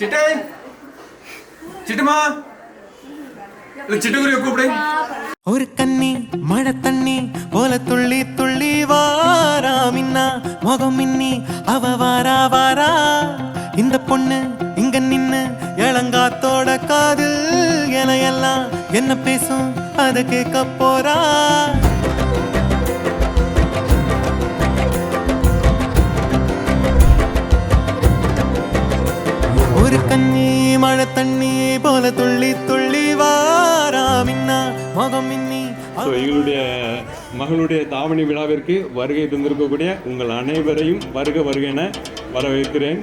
மீனாட்சிமா இல்ல சிட்டுக்குருவியை கூப்பிடு. ஒரு கண்ணி மழை தண்ணி போல துள்ளி துள்ளி வாரா மின்னா. முகம் மின்னி அவ வாரா வாரா. இந்த பொண்ணு இங்க நின்னு இளங்காத்தோட காதில் என எல்லாம் என்ன பேசும்? அது கேட்க போறா. மழை கண்ணி மழை தண்ணி போல துள்ளி துள்ளி வாராமின்னா முகம் ஸோ எங்களுடைய மகளுடைய தாவணி விழாவிற்கு வருகை தந்திருக்கக்கூடிய உங்கள் அனைவரையும் வருக வருக என வரவேற்கிறேன்.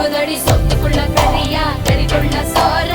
ஒன்பதடி சொத்துக்குள்ள கரியா கறிக்குள்ள சோறு.